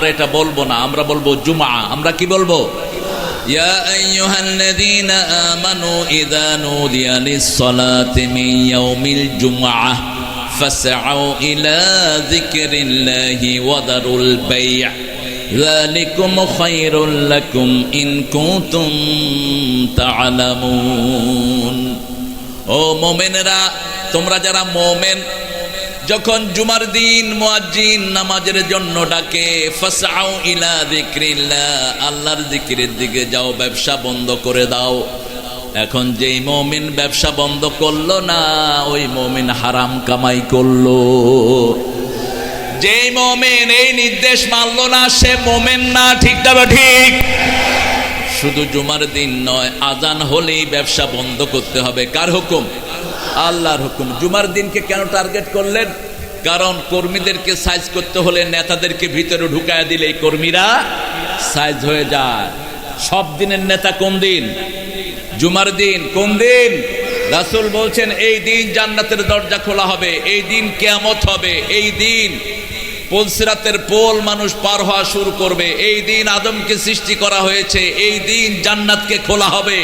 আমরা এটা বলবো না আমরা বলবো জুমা আমরা কি বলবো يا أيها الذين آمنوا إذا نودي للصلاة من يوم الجمعة فاسعوا إلى ذكر الله وذروا البيع ذلكم خير لكم إن كنتم تعلمون ও মোমেনেরা তোমরা যারা মোমেন যখন জুমার দিন মুয়াজ্জিন নামাজের জন্য ডাকে ফাসাউ ইলা যিকরিল্লাহ আল্লাহর জিকিরের দিকে যাও, ব্যবসা বন্ধ করে দাও। এখন যেই মমিন ব্যবসা বন্ধ করল না, ওই মমিন হারাম কামাই করল। যেই মোমেন এই নির্দেশ মানল না, সে মোমেন না, ঠিক তবে ঠিক? শুধু জুমার দিন নয়, আজান হলেই ব্যবসা বন্ধ করতে হবে। কার হুকুম? আল্লাহর হুকুম। জুমার দিনকে কেন টার্গেট করলেন? কারণ কর্মীদেরকে সাইজ করতে হলে নেতাদেরকে ভিতরে ঢুকায় দিলে এই কর্মীরা সাইজ হয়ে যায়। সব দিনের নেতা কোন দিন? জুমার দিন কোন দিন? রাসুল বলছেন, এই দিন জান্নাতের দরজা খোলা হবে, এই দিন কেয়ামত হবে, এই দিন পোলসিরাতের পোল মানুষ পার হওয়া শুরু করবে। এই দিন আদমকে সৃষ্টি করা হয়েছে, এই দিন জান্নাতকে খোলা হবে,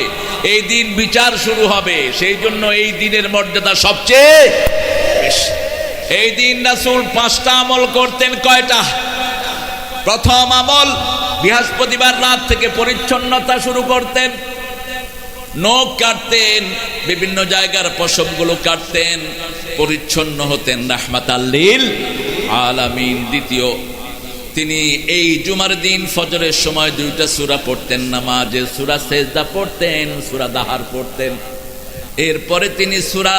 এই দিন বিচার শুরু হবে। সেই জন্য এই দিনের মর্যাদা সবচেয়ে এই দিন রাসূল পাঁচটা আমল করতেন কয়টা? প্রথম আমল বৃহস্পতিবার রাত থেকে পরিচ্ছন্নতা শুরু করতেন। নখ কাটতেন, বিভিন্ন জায়গার পশমগুলো কাটতেন, পরিচ্ছন্ন হতেন রাহমাত আল্লিল আলামিন। দ্বিতীয়, তিনি এই জুমার দিন ফজরের সময় দুইটা সুরা পড়তেন নামাজে সুরা, সেজদা পড়তেন, সুরা দাহার পড়তেন। এরপরে তিনি সুরা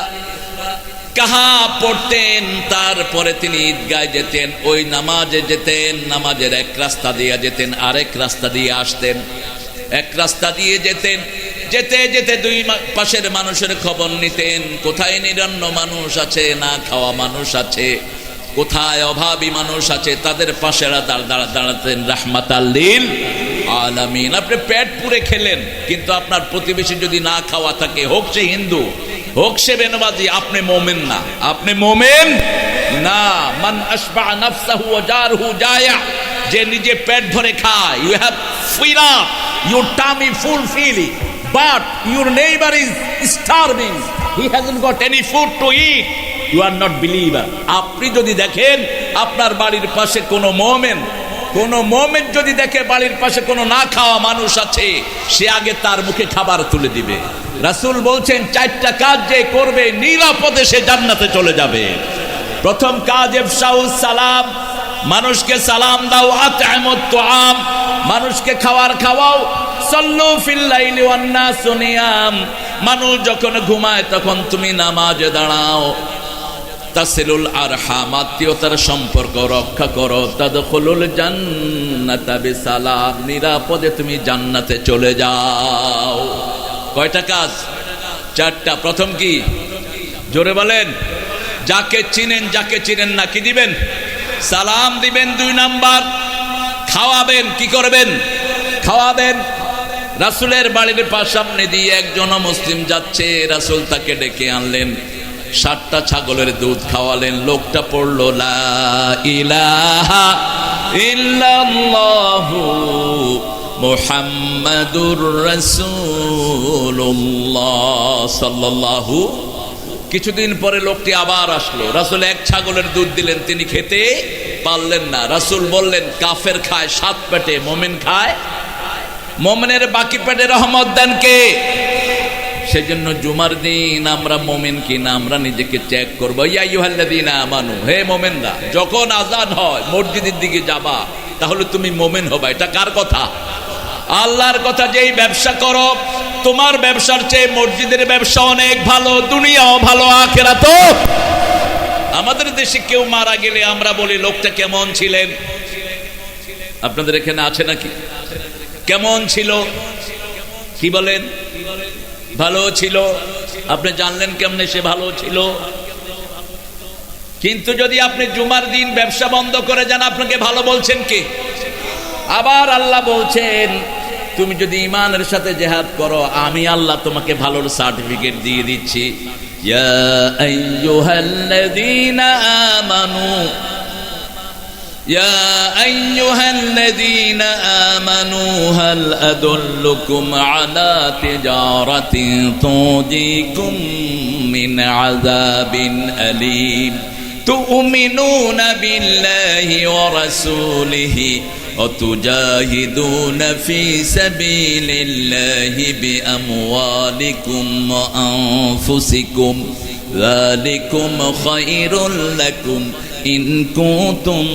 কাহা পড়তেন, তারপরে তিনি ঈদগায় যেতেন, ওই নামাজে যেতেন, নামাজের এক রাস্তা দিয়ে যেতেন, আরেক রাস্তা দিয়ে আসতেন। এক রাস্তা দিয়ে যেতেন যেতে যেতে দুই পাশের মানুষের খবর নিতেন, কোথায় নিরন্ন মানুষ আছে, না খাওয়া মানুষ আছে, কোথায় অভাবী মানুষ আছে, তাদের পাশে দাঁড় দাঁড়া- দাঁড়াতেন রাহমাত আল্লিল আলামিন। আপনি পেট পুরে খেলেন, কিন্তু আপনার প্রতিবেশী যদি না খাওয়া থাকে, হোক সে হিন্দু, হোক সে বেনবাজি আপনি মোমেন না। আপনি মোমেন না। মান আসবা নাফসাহু জারহু জায়া। যে নিজে পেট ভরে খায়, you have fill up your tummy full fully. But your neighbour is starving he hasn't got any food to eat you are not believer আপনি যদি দেখেন, আপনার বাড়ির পাশে কোনো মোমেন, কোন মোমেন যদি দেখে বাড়ির পাশে কোনো না খাওয়া মানুষ আছে, সে আগে তার মুখে খাবার তুলে দিবে। রাসূল বলছেন, চারটা কাজ যে করবে, নিরাপদে সে জান্নাতে চলে যাবে। প্রথম কাজ এফসাউস সালাম মানুষকে সালাম দাও আতআমুত তুআম। মানুষকে খাওয়ার খাওয়াও। সল্লু ফিল লাইলি ওয়ান নাসু নিয়াম। মানুষ যখন ঘুমায়, তখন তুমি নামাজে দাঁড়াও। তাসিলুল আরহাম, আত্মীয়তার সম্পর্ক রক্ষা করো। তাদখুলুল জান্নাতা বিসালাম, নিরাপদে তুমি জান্নাতে চলে যাও। কয়টা কাজ? চারটা। প্রথম কি? জোরে বলেন। যাকে চিনেন যাকে চিনেন না, কি দিবেন? সালাম দিবেন দুই নাম্বার। খাওয়াবেন, কি করবেন? খাওয়াবেন। রাসুলের বাড়ির পা সামনে দিয়ে একজন মুসলিম যাচ্ছে, রাসুল তাকে ডেকে আনলেন। সাতটা ছাগলের দুধ খাওয়ালেন। লোকটা পড়ল মুহাম্মাদুর রাসূলুল্লাহ সাল্লাল্লাহু কিছুদিন পরে লোকটি আবার আসলো। রাসুল এক ছাগলের দুধ দিলেন, তিনি খেতে পারলেন না। রাসুল বললেন, কাফের খায়, সাত পেটে মোমেন খায়। মোমেনের বাকি পেটে রহমত দেন কে? সেজন্য জুমার দিন আমরা মোমেন কিনা, আমরা নিজেকে চেক করব। ইয়াইহাল্লাদিনা আমানু, হে মোমেনরা, যখন আজান হয়, মসজিদের দিকে যাবা, তাহলে তুমি মোমেন হবা। এটা কার কথা? আল্লাহর কথা যেই ব্যবসা করো তোমার ব্যবসার চেয়ে মসজিদের ব্যবসা অনেক ভালো, দুনিয়াও ভালো আখেরা তো আমাদের দেশে কেউ মারা গেলে আমরা বলি, লোকটা কেমন ছিলেন? আপনাদের এখানে আছে নাকি? কেমন ছিল? কি বলেন? ভালো ছিল। আপনি জানলেন কেমনে সে ভালো ছিল? কিন্তু যদি আপনি জুমার দিন ব্যবসা বন্ধ করে যান, আপনাকে ভালো বলছেন কি? আবার আল্লাহ বলছেন তুমি যদি ইমানের সাথে জেহাদ করো আমি আল্লাহ তোমাকে ভালোর সার্টিফিকেট দিয়ে দিচ্ছি ইয়া আইয়ুহাল্লাযীনা আমানু يا أيها الذين آمنوا هل أدلكم على تجارة تنجيكم من عذاب أليم تؤمنون بالله ورسوله وتجاهدون في سبيل الله بأموالكم وأنفسكم ذلكم خير لكم ইন কুতুম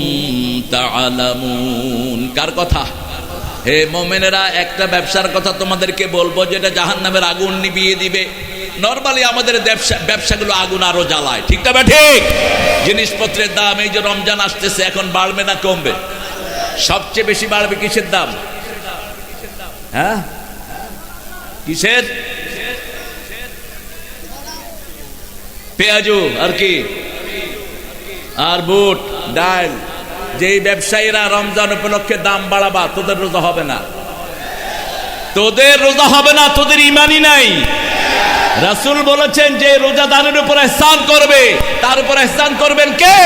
তাআলামুন কার কথা হে মোমেনেরা একটা ব্যবসার কথা তোমাদেরকে বলবো যেটা জাহান্নামের আগুন নিভিয়ে দিবে নরমালি আমাদের ব্যবসা, ব্যবসাগুলো আগুন আরও জ্বালায়। ঠিক না ঠিক। জিনিসপত্রের দাম, এই যে রমজান আসতেছে, এখন বাড়বে না, কমবে? সবচেয়ে বেশি বাড়বে কিসের দাম? হ্যাঁ? কিসের? পেঁয়াজু, আর কি? আর বুট, ডাল। যেই ব্যবসায়ীরা রমজান উপলক্ষে দাম বাড়াবা, তোদের রোজা হবে না। তোদের রোজা হবে না, তোদের ইমানই নাই। রাসূল বলেছেন যে রোজাদারের উপর এহসান করবে, তার উপর এহসান করবেন কে?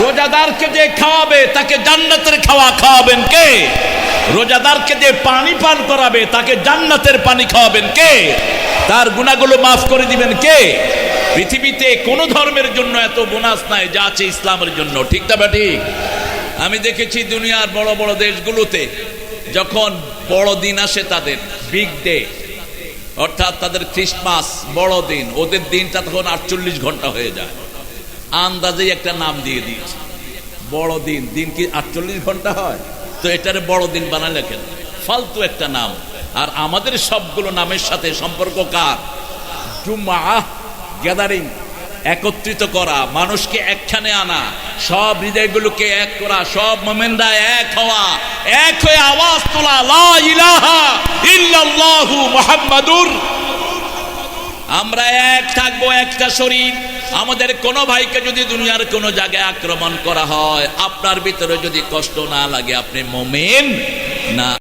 রোজাদারকে যে খাওয়াবে, তাকে জান্নাতের খাওয়া খাওয়াবেন কে? রোজাদারকে যে পানি পান করাবে, তাকে জান্নাতের পানি খাওয়াবেন কে? তার গুণাগুলো মাফ করে দিবেন কে? পৃথিবীতে কোন ধর্মের জন্য এত বোনাস নাই, যা আছে ইসলামের জন্য। ঠিক বা ঠিক আমি দেখেছি দুনিয়ার বড় বড় দেশগুলোতে, যখন বড় দিন আসে তাদের বিগ ডে অর্থাৎ তাদের ক্রিসমাস বড় দিন, ওদের দিনটা তখন আটচল্লিশ ঘণ্টা হয়ে যায়। আন্দাজেই একটা নাম দিয়ে দিয়েছে। বড় দিন দিন কি আটচল্লিশ ঘণ্টা হয়? তো এটার বড় দিন বানালে কেন? ফালতু একটা নাম। আর আমাদের সবগুলো নামের সাথে সম্পর্ক কার? জুম্মা গ্যাদারিং, একত্রিত করা, মানুষকে একখানে আনা, সব হৃদয়গুলোকে এক করা, সব মোমেনরা এক হওয়া, এক হয়ে আওয়াজ তোলা, লা মুহাম্মাদুর। আমরা এক থাকব, একটা শরীর। আমাদের কোন ভাইকে যদি দুনিয়ার কোন জায়গায় আক্রমণ করা হয়, আপনার ভিতরে যদি কষ্ট না লাগে, আপনি মোমেন না।